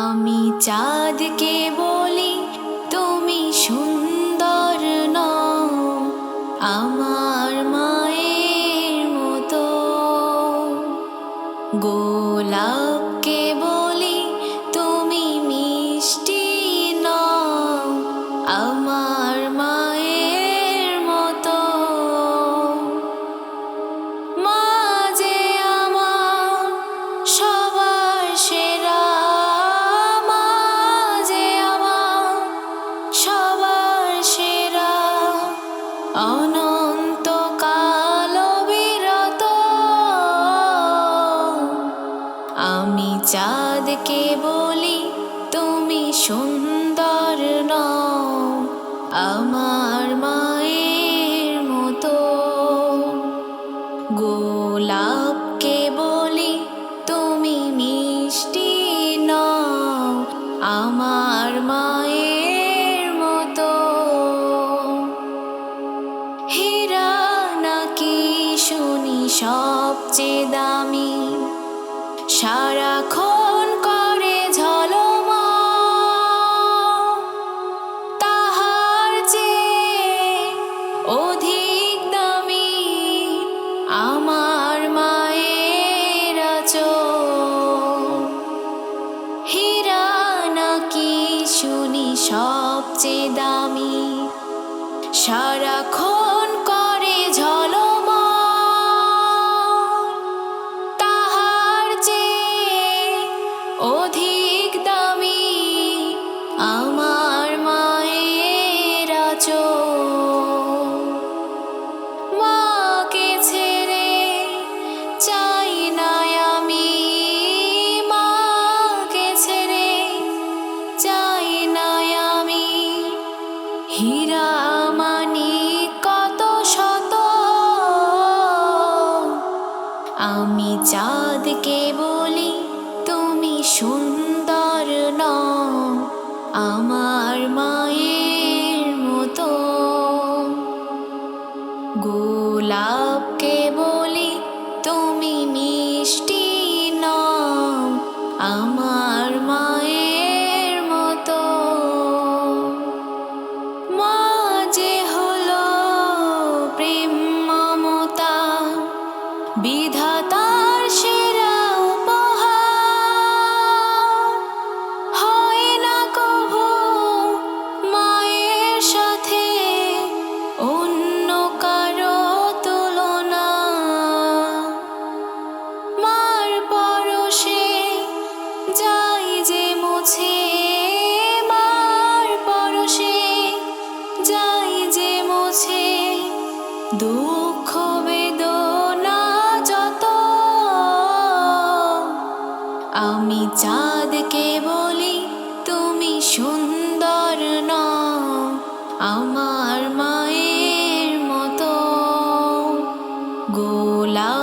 আমি চাঁদকে বলি অনন্তকাল বিরত। আমি চাঁদকে বলি তুমি সুন্দর নও। আমার সবচেয়ে দামি। সারাক্ষণ করে ঝলম তাহার যে অধিক দামি আমার মায়ের হীরা নাকি শুনি সবচেয়ে দামি। সারা সুন্দর ন আমার মা দুঃখ যত আমি তুমি সুন্দর আমার মায়ের মতো। গোলা